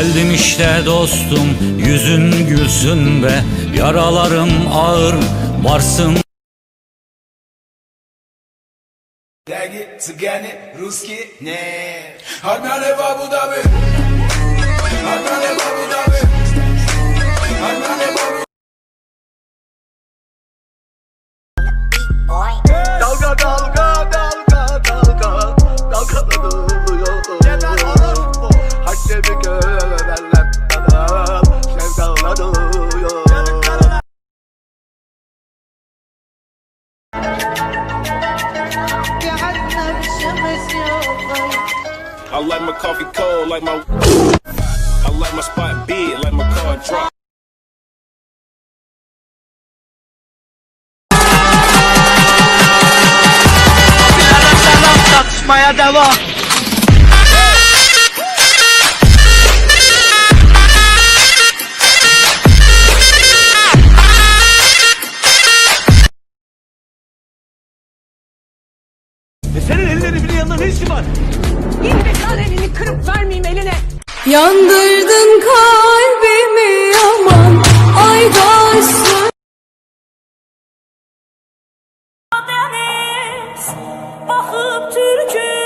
Geldim işte dostum yüzün gülsün be Yaralarım ağır varsın Дай цыгане, русские, не. Армяне в Абу-Даби. Армяне в Абу-Даби. Армяне в Абу I like my coffee cold, like my. I like my spot big, like my car drop. Tartışmaya devam Senin ellerin bir yanında ne işin var? Bir tane elini kırıp vermeyeyim eline. Yandırdın kalbimi yaman aydaşsın Deniz bakıp Türk'ün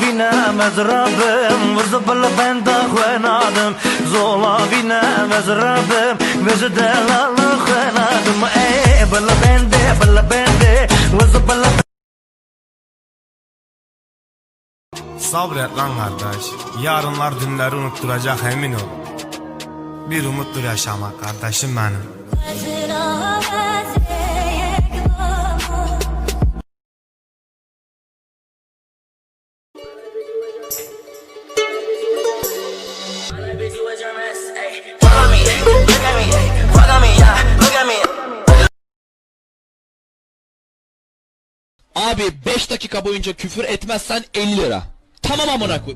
بنا مزرابم وزبل بندا خوانادم زولا بنا مزرابم وزدلال خوانادم اي بلا بندي بلا بندي وزبل Sabret lan kardeş. Yarınlar dünleri unutturacak emin ol. Bir umuttur yaşamak kardeşim benim. Abi 5 dakika boyunca küfür etmezsen 50 lira. Tamam amına koy.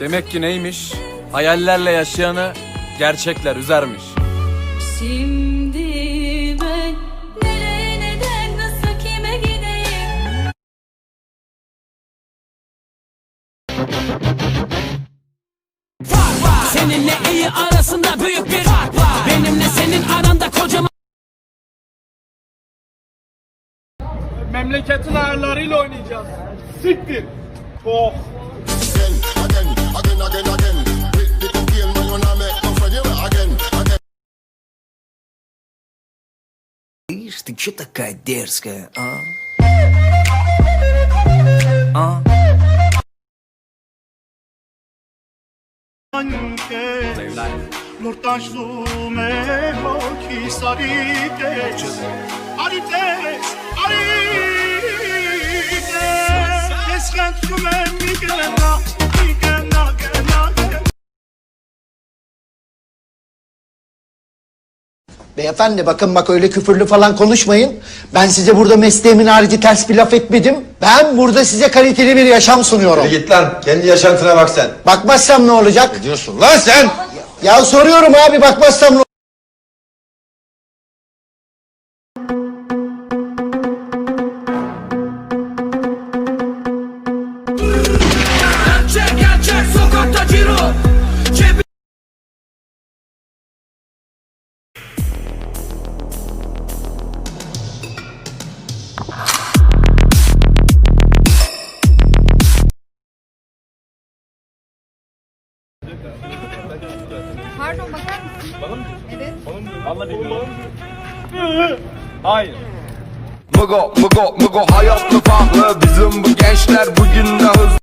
Demek ki neymiş? Hayallerle yaşayanı gerçekler üzermiş. Şimdi ben nereye neden nasıl kime gideyim Seninle iyi arasında büyük bir fark var. Benimle senin aranda kocaman Memleketin ayarlarıyla oynayacağız. Siktir. Oh. Ишь, ты чё такая дерзкая, а? Nurtaş zume hoki sarite Arites, arites Esken zume migena, migena, gena, gena Beyefendi bakın bak öyle küfürlü falan konuşmayın. Ben size burada mesleğimin harici ters bir laf etmedim. Ben burada size kaliteli bir yaşam sunuyorum. Git lan kendi yaşantına bak sen. Bakmazsam ne olacak? Ne diyorsun lan sen? Ya soruyorum abi bakmazsam ne bakar mısın? Evet. Hayır. Mugo, mugo, mugo hayatlı farklı Bizim bu gençler bugün de hızlı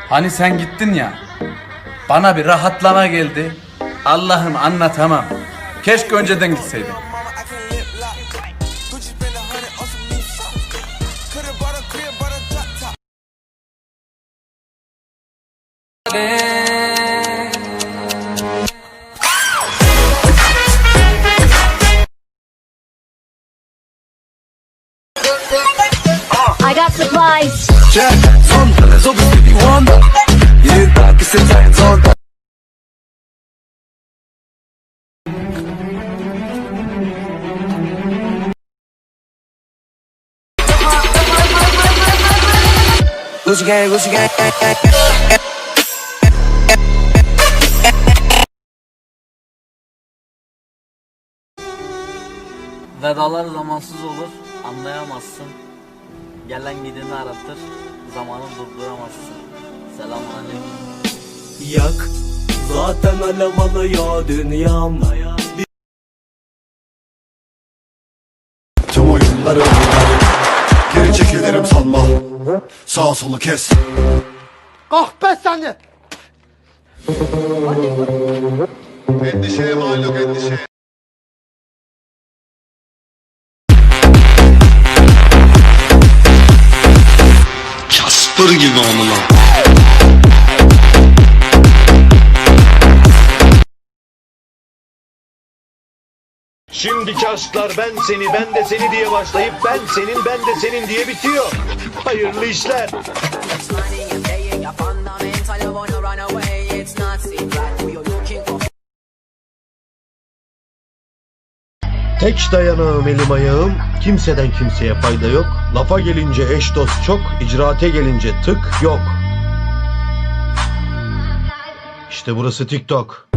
Hani sen gittin ya. Bana bir rahatlama geldi. Allah'ım anlatamam. Keşke önceden gitseydin. Supplies. Gucci gang. Vedalar zamansız olur anlayamazsın Gelen gideni aratır zamanı durduramazsın Selamun aleyküm Yak. Zaten alev alıyor dünyam. Tüm oyunları Geri çekilirim sanma. Sağ solu kes. Kahpe seni. Endişeye mal yok endişeye Casper gibi amına Şimdiki aşklar ben seni ben de seni diye başlayıp ben senin ben de senin diye bitiyor. Hayırlı işler. Tek dayanağım elim ayağım Kimseden kimseye fayda yok. Lafa gelince eş dost çok icraate gelince tık yok. İşte burası TikTok.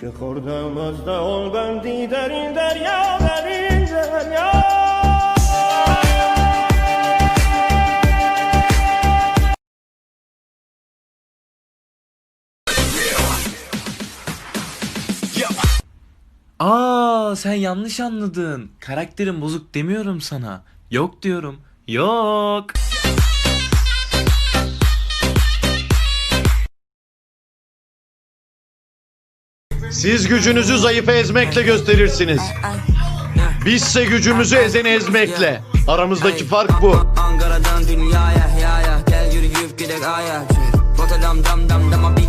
Kekordamızda ol ben derin derya Aa sen yanlış anladın Karakterin bozuk demiyorum sana Yok diyorum Yok Siz gücünüzü zayıfı ezmekle gösterirsiniz. Bizse gücümüzü ezeni ezmekle. Aramızdaki fark bu. Ankara'dan dünyaya ya ya Gel yürüyüp gidek aya Rotterdam dam dam dama binaya